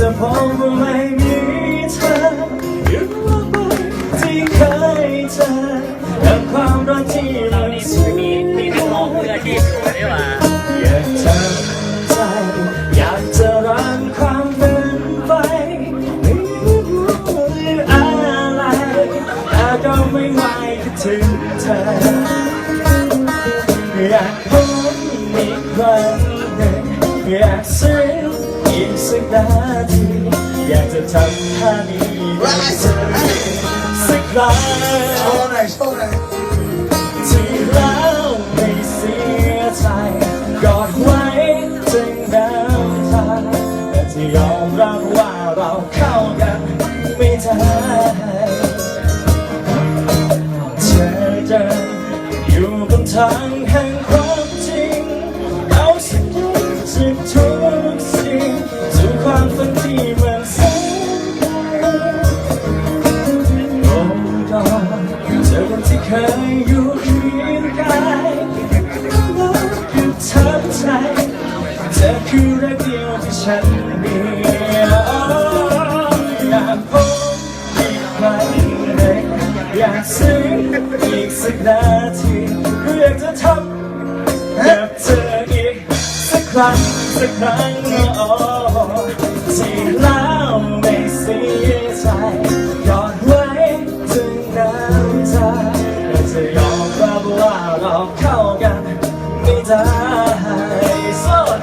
จะพบว่าไม่มีเธออยู่ว่าไปที่เคยเจอกับความรักที่เราได้มีมีนักร้องมืออาชีพอยู่นี่หว่าอยากทำใจอยากจะรักความเป็นไปไม่รู้ออะไรแต่ก็ไม่ไหวคิดถึงเธออยากพบอีกครั้งหนึ่งอยากซื้อ อีกสักนาทีอยากจะทำท่านี้ได้เจอสักครั้งโชว์หน่อยโชว์หน่อยที่แล้วไม่เสียใจกอดไว้ถึงน้ำตาแต่ที่ยอมรับว่าเราเข้ากันไม่ได้เธอเดินอยู่บนทางแห่งความ เคยอยู่เคียงกายแล้วคือทับใจเธอคือรักเดียวที่ฉันมีอยากพบอีกครั้งหนึ่งอยากซึ้งอีกสักนาทีเพื่อจะทำกับเธออีกสักครั้งสักครั้งโอ้ที่ ว่าเราเข้ากันไม่ได้โสด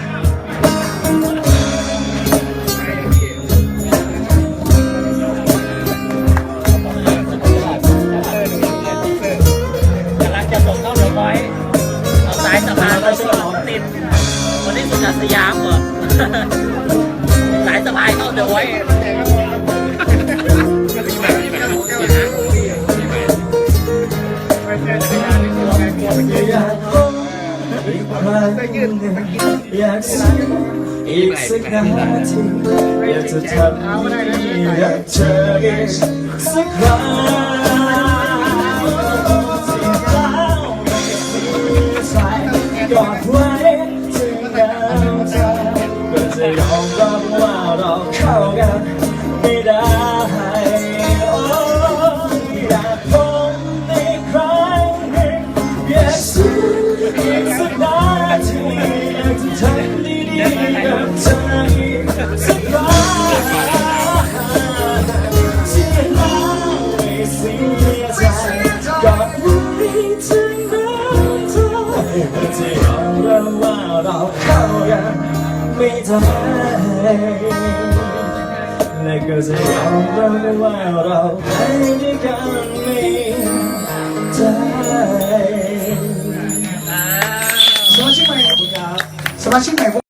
จะส่งเข้าเรือไว้เอาสายสะพานมาช่วยติดวันนี้สุดสยามเหรอสายสะพายเข้าเรือไว้ อีกครั้งหนึ่งอยากซึ้งอีกสักนาทีอยากจะทำให้อยากเจออีกสักครั้งที่แล้วไม่เสียใจกอดไว้ถึงน้ำตาก็จะยอมรับว่าเราเข้ากันไม่ได้ ก็จะยอมรับว่าเราเข้ากันไม่ได้และก็จะยอมรับว่าเราไปด้วยกันไม่ได้สมาชิกใหม่ขอบคุณครับสมาชิกใหม่